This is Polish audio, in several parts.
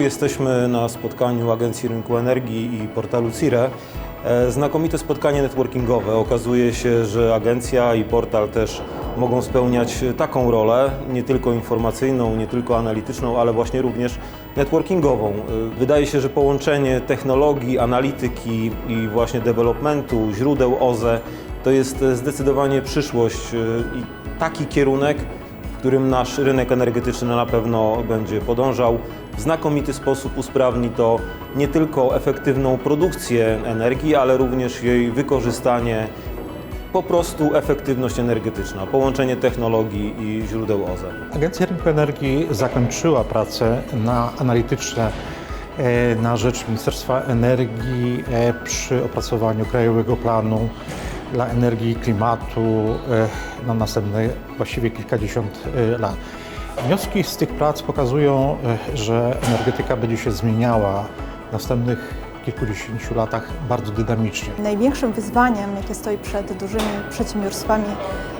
Jesteśmy na spotkaniu Agencji Rynku Energii i portalu CIRE. E, Znakomite spotkanie networkingowe. Okazuje się, że agencja i portal też mogą spełniać taką rolę, nie tylko informacyjną, nie tylko analityczną, ale właśnie również networkingową. E, Wydaje się, że połączenie technologii, analityki i właśnie developmentu, źródeł OZE to jest zdecydowanie przyszłość e, i taki kierunek, w którym nasz rynek energetyczny na pewno będzie podążał. W znakomity sposób usprawni to nie tylko efektywną produkcję energii, ale również jej wykorzystanie, po prostu efektywność energetyczna, połączenie technologii i źródeł OZE. Agencja Rynku Energii zakończyła pracę na analityczne e, na rzecz Ministerstwa Energii e, przy opracowaniu Krajowego Planu dla Energii i Klimatu e, na następne właściwie kilkadziesiąt lat. Wnioski z tych prac pokazują, e, że energetyka będzie się zmieniała w następnych kilkudziesięciu latach bardzo dynamicznie. Największym wyzwaniem, jakie stoi przed dużymi przedsiębiorstwami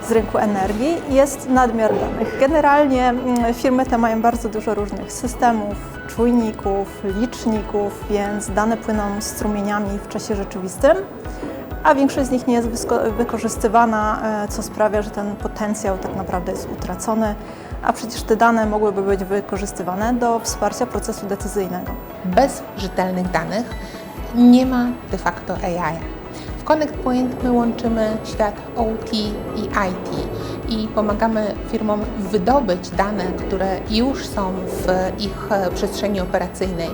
z rynku energii, jest nadmiar danych. Generalnie mm, firmy te mają bardzo dużo różnych systemów, czujników, liczników, więc dane płyną strumieniami w czasie rzeczywistym, a większość z nich nie jest wykorzystywana, e, co sprawia, że ten potencjał tak naprawdę jest utracony, a przecież te dane mogłyby być wykorzystywane do wsparcia procesu decyzyjnego. Bez rzetelnych danych nie ma de facto AI. Connect Point my łączymy świat OT i IT i pomagamy firmom wydobyć dane, które już są w ich e, przestrzeni operacyjnej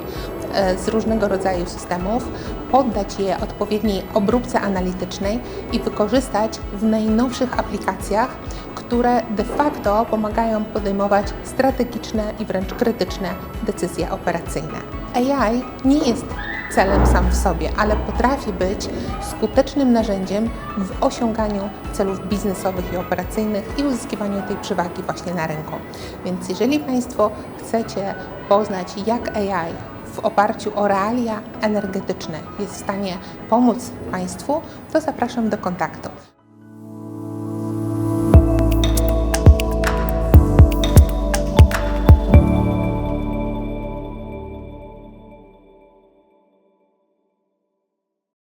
e, z różnego rodzaju systemów, poddać je odpowiedniej obróbce analitycznej i wykorzystać w najnowszych aplikacjach, które de facto pomagają podejmować strategiczne i wręcz krytyczne decyzje operacyjne. AI nie jest celem sam w sobie, ale potrafi być skutecznym narzędziem w osiąganiu celów biznesowych i operacyjnych i uzyskiwaniu tej przewagi właśnie na rynku. Więc jeżeli Państwo chcecie poznać, jak AI w oparciu o realia energetyczne jest w stanie pomóc Państwu, to zapraszam do kontaktu.